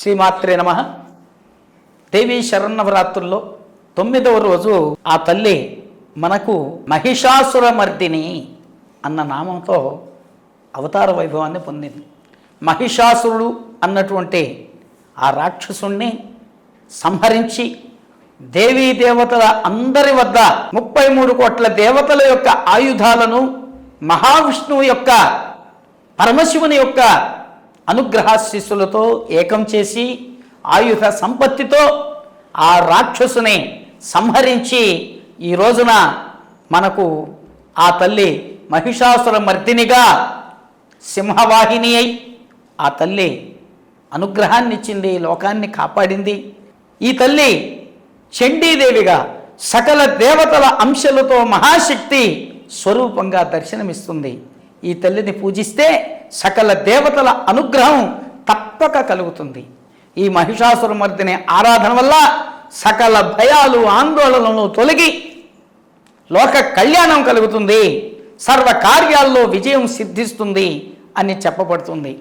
శ్రీమాత్రే నమ. దేవీ శరన్నవరాత్రుల్లో తొమ్మిదవ రోజు ఆ తల్లి మనకు మహిషాసురమర్దిని అన్న నామంతో అవతార వైభవాన్ని పొందింది. మహిషాసురుడు అన్నటువంటి ఆ రాక్షసుణ్ణి సంహరించి దేవీ దేవతల అందరి వద్ద ముప్పై మూడు కోట్ల దేవతల యొక్క ఆయుధాలను మహావిష్ణువు యొక్క పరమశివుని యొక్క అనుగ్రహాశిస్సులతో ఏకం చేసి ఆయుధ సంపత్తితో ఆ రాక్షసుని సంహరించి ఈ రోజున మనకు ఆ తల్లి మహిషాసుర మర్దినిగా సింహవాహిని అయి ఆ తల్లి అనుగ్రహాన్ని ఇచ్చింది లోకాన్ని కాపాడింది. ఈ తల్లి చండీదేవిగా సకల దేవతల అంశలతో మహాశక్తి స్వరూపంగా దర్శనమిస్తుంది. ఈ తల్లిని పూజిస్తే సకల దేవతల అనుగ్రహం తప్పక కలుగుతుంది. ఈ మహిషాసురమర్దిని ఆరాధన వల్ల సకల భయాలు ఆందోళనలు తొలగి లోక కళ్యాణం కలుగుతుంది. సర్వ కార్యాల్లో విజయం సిద్ధిస్తుంది అని చెప్పబడుతుంది.